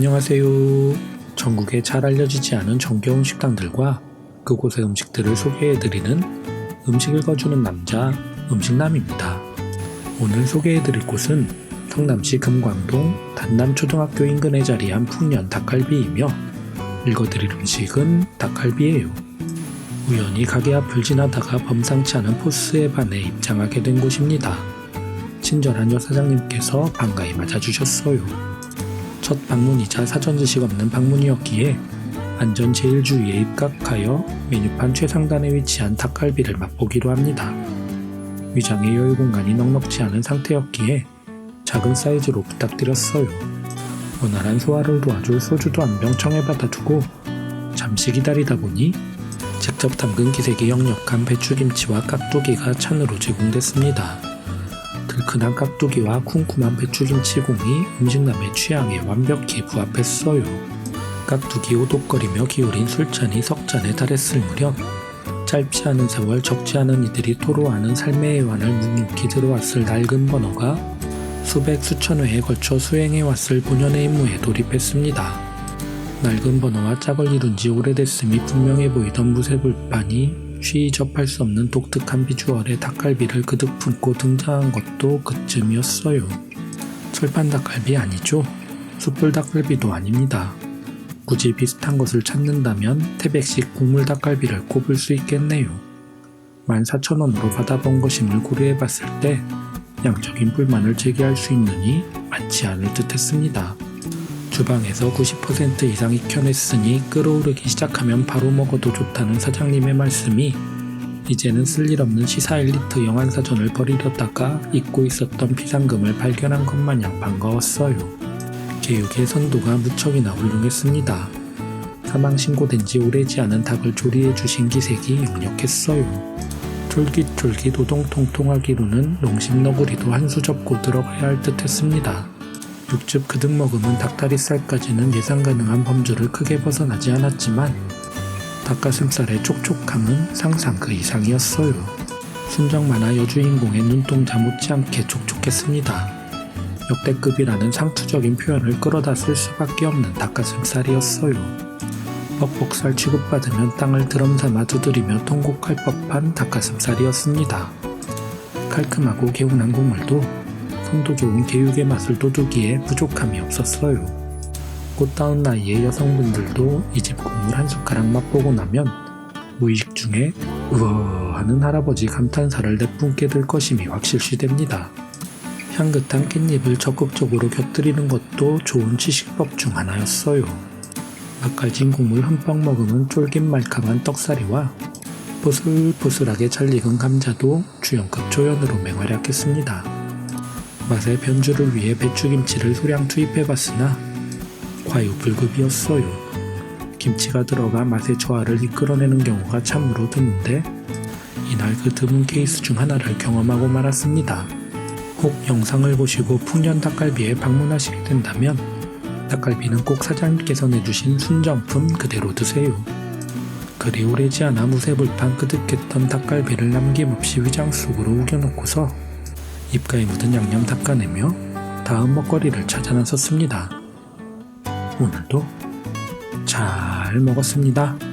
안녕하세요. 전국에 잘 알려지지 않은 정겨운 식당들과 그곳의 음식들을 소개해드리는 음식 읽어주는 남자 음식남입니다. 오늘 소개해드릴 곳은 성남시 금광동 단남초등학교 인근에 자리한 풍년 닭갈비이며 읽어드릴 음식은 닭갈비예요. 우연히 가게 앞을 지나다가 범상치 않은 포스에 반해 입장하게 된 곳입니다. 친절한 여사장님께서 반가이 맞아주셨어요. 첫 방문이자 사전 지식 없는 방문이었기에 안전 제일주의에 입각하여 메뉴판 최상단에 위치한 닭갈비를 맛보기로 합니다. 위장의 여유 공간이 넉넉지 않은 상태였기에 작은 사이즈로 부탁드렸어요. 원활한 소화를 도와줄 소주도 한 병 청해 받아주고 잠시 기다리다 보니 직접 담근 기색이 역력한 배추김치와 깍두기가 찬으로 제공됐습니다. 들큰한 깍두기와 쿰쿰한 배추김치 공이 음식남의 취향에 완벽히 부합했어요. 깍두기 오독거리며 기울인 술잔이 석잔에 달했을 무렵 짧지 않은 세월 적지 않은 이들이 토로하는 삶의 애환을 묵묵히 들어왔을 낡은 번호가 수백 수천 회에 걸쳐 수행해왔을 본연의 임무에 돌입했습니다. 낡은 번호와 짝을 이룬 지 오래됐음이 분명해 보이던 무쇠불판이 쉬이 접할 수 없는 독특한 비주얼의 닭갈비를 그득 품고 등장한 것도 그쯤이었어요. 철판 닭갈비 아니죠? 숯불 닭갈비도 아닙니다. 굳이 비슷한 것을 찾는다면 태백식 국물 닭갈비를 꼽을 수 있겠네요. 14,000원으로 받아본 것임을 고려해봤을 때 양적인 불만을 제기할 수 있느니 많지 않을 듯 했습니다. 주방에서 90% 이상 익혀냈으니 끓어오르기 시작하면 바로 먹어도 좋다는 사장님의 말씀이 이제는 쓸일 없는 시사 1리터 영안사전을 버리려다가 잊고 있었던 비상금을 발견한 것 마냥 반가웠어요. 개육의 선도가 무척이나 훌륭했습니다. 사망 신고된 지 오래지 않은 닭을 조리해 주신 기색이 역력했어요. 쫄깃쫄깃 오동통통하기로는 농심 너구리도 한 수 접고 들어가야 할 듯 했습니다. 육즙 그득 머금은 닭다리살까지는 예상 가능한 범주를 크게 벗어나지 않았지만 닭가슴살의 촉촉함은 상상 그 이상이었어요. 순정 만화 여주인공의 눈동자 못지않게 촉촉했습니다. 역대급이라는 상투적인 표현을 끌어다 쓸 수밖에 없는 닭가슴살이었어요. 뻑뻑살 취급받으면 땅을 드럼 삼아 두드리며 통곡할 법한 닭가슴살이었습니다. 칼끔하고 개운한 국물도 손도 좋은 개육의 맛을 돋우기에 부족함이 없었어요. 꽃다운 나이의 여성분들도 이 집 국물 한 숟가락 맛보고 나면 무의식 중에 우어 하는 할아버지 감탄사를 내뿜게 될 것임이 확실시 됩니다. 향긋한 깻잎을 적극적으로 곁들이는 것도 좋은 지식법 중 하나였어요. 맛깔진 국물 흠뻑 머금은 쫄깃말캉한 떡사리와 보슬보슬하게 잘 익은 감자도 주연급 조연으로 맹활약했습니다. 맛의 변주를 위해 배추김치를 소량 투입해봤으나 과유불급이었어요. 김치가 들어가 맛의 저하를 이끌어내는 경우가 참으로 드문데 이날 그 드문 케이스 중 하나를 경험하고 말았습니다. 혹 영상을 보시고 풍년 닭갈비에 방문하시게 된다면 닭갈비는 꼭 사장님께서 내주신 순정품 그대로 드세요. 그리 오래지 않아 무쇠불판 그득했던 닭갈비를 남김없이 위장 속으로 우겨놓고서 입가에 묻은 양념 닦아내며 다음 먹거리를 찾아 나섰습니다. 오늘도 잘 먹었습니다.